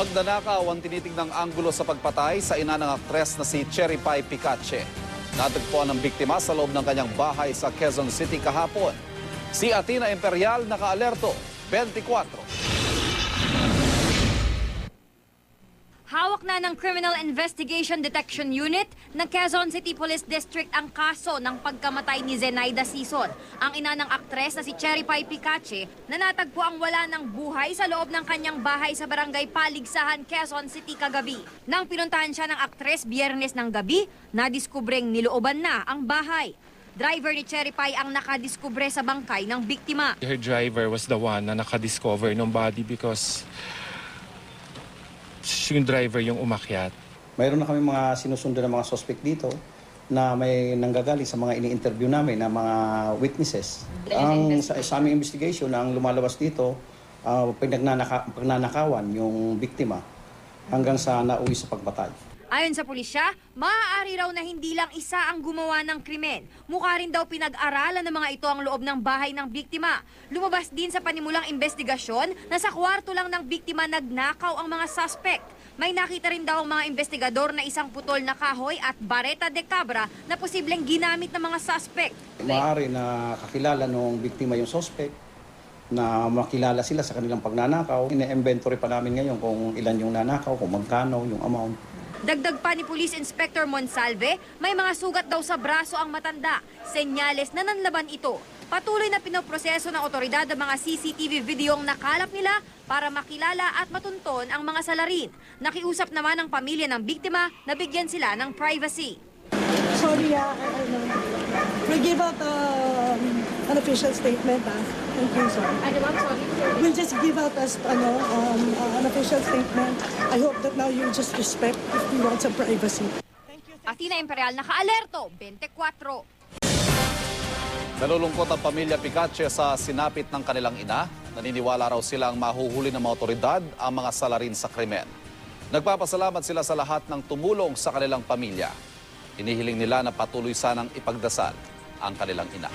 Pagdanakaw ang tinitignang anggulo sa pagpatay sa ina ng aktres na si Cherry Pie Picache. Natagpuan ng biktima sa loob ng kanyang bahay sa Quezon City kahapon. Si Atina Imperial nakaalerto, 24. Hawak na ng Criminal Investigation Detection Unit ng Quezon City Police District ang kaso ng pagkamatay ni Zenaida Sison, ang ina ng aktres na si Cherry Pie Picache na natagpo ang wala ng buhay sa loob ng kanyang bahay sa barangay Paligsahan, Quezon City kagabi. Nang pinuntahan siya ng aktres biyernes ng gabi, nadiskubreng nilooban na ang bahay. Driver ni Cherry Pie ang nakadiskubre sa bangkay ng biktima. Her driver was the one na nakadiscover ng body because yung driver yung umakyat. Mayroon na kami mga sinusundan ng mga suspect dito na may nanggagaling sa mga ini-interview namin na mga witnesses. Ang sa, sa aming investigation, ang lumalabas dito, uh, pagnanaka, pagnanakawan yung biktima hanggang sa nauwi sa pagpatay. Ayon sa pulisya, maaari raw na hindi lang isa ang gumawa ng krimen. Mukha rin daw pinag-aralan ng mga ito ang loob ng bahay ng biktima. Lumabas din sa panimulang investigasyon na sa kwarto lang ng biktima nagnakaw ang mga suspect. May nakita rin daw ang mga investigador na isang putol na kahoy at bareta de cabra na posibleng ginamit ng mga suspect. Maaari na kakilala nung biktima yung suspect, na makilala sila sa kanilang pagnanakaw. Ine-inventory pa namin ngayon kung ilan yung nanakaw, kung magkano yung amount. Dagdag pa ni Police Inspector Monsalve, may mga sugat daw sa braso ang matanda. Senyales na nanlaban ito. Patuloy na pinoproseso ng otoridad ang mga CCTV videong nakalap nila para makilala at matunton ang mga salarin. Nakiusap naman ang pamilya ng biktima na bigyan sila ng privacy. Sorry, ah, ano, we'll give out um, an official statement, ah. Thank you, sir. Ano ma'am, sorry? We'll just give out as, ano, um, uh, an official statement. I hope that now you just respect if you want some privacy. Atina Imperial nakaalerto, 24. Nalulungkot ang pamilya Picache sa sinapit ng kanilang ina. Naniniwala raw silang mahuhuli ng mga otoridad ang mga salarin sa krimen. Nagpapasalamat sila sa lahat ng tumulong sa kanilang pamilya. Inihiling nila na patuloy sanang ipagdasal ang kanilang ina.